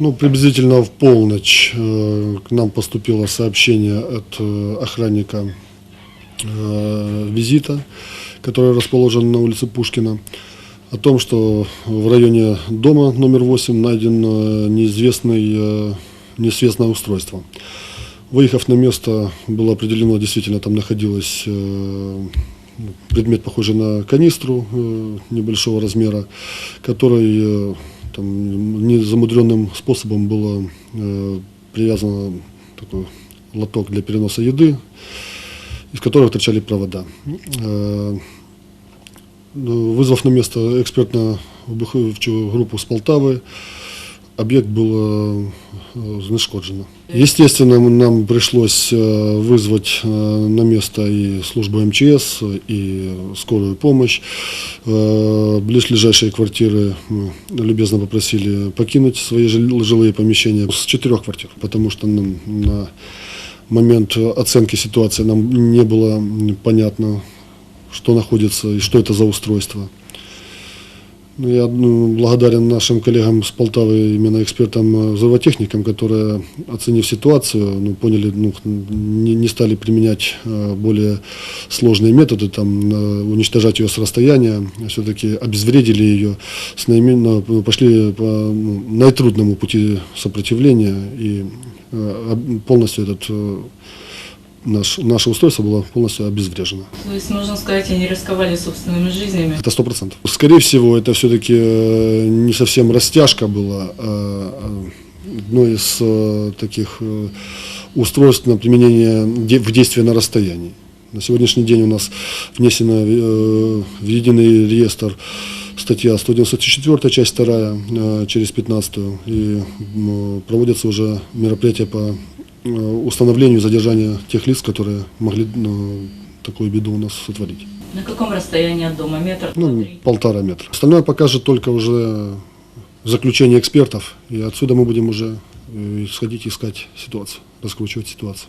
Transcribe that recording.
Ну, приблизительно в полночь э, к нам поступило сообщение от э, охранника э, визита, который расположен на улице Пушкина, о том, что в районе дома номер 8 найден э, неизвестный, э, неизвестное устройство. Выехав на место, было определено, действительно там находилось э, предмет, похожий на канистру э, небольшого размера, который э, там, незамудренным способом было э, привязано такой лоток для переноса еды, из которого торчали провода. Э, ну, Вызвав на место экспертно-вибуховичу группу с Полтавы, объект был э, знешкоджено. Естественно, м- нам пришлось э, вызвать э, на место и службу МЧС, и скорую помощь. Э, Близлежащие квартиры мы любезно попросили покинуть свои жил- жилые помещения с четырех квартир, потому что нам на момент оценки ситуации нам не было понятно, что находится и что это за устройство. Ну, Я ну, благодарен нашим коллегам с Полтавы, именно экспертам, э, взрывотехникам, которые, оценив ситуацию, ну, поняли, ну, не, не стали применять э, более сложные методы, там, э, уничтожать ее с расстояния, все-таки обезвредили ее, с наимен- пошли по ну, наитрудному пути сопротивления и э, полностью этот э, наш, наше устройство было полностью обезврежено. То есть, можно сказать, они рисковали собственными жизнями. Это сто процентов. Скорее всего, это все-таки не совсем растяжка была, а а одно из э, таких э, устройств на применение в действии на расстоянии. На сегодняшний день у нас внесена э, в единый реестр статья 194, часть 2, э, через 15, и проводятся уже мероприятия по э, установлению и задержанию тех лиц, которые могли ну, такую беду у нас сотворить. На каком расстоянии от дома? Метр? Ну, полтора метра. Остальное покажет только уже заключение экспертов. И отсюда мы будем уже э, исходить, искать ситуацию, раскручивать ситуацию.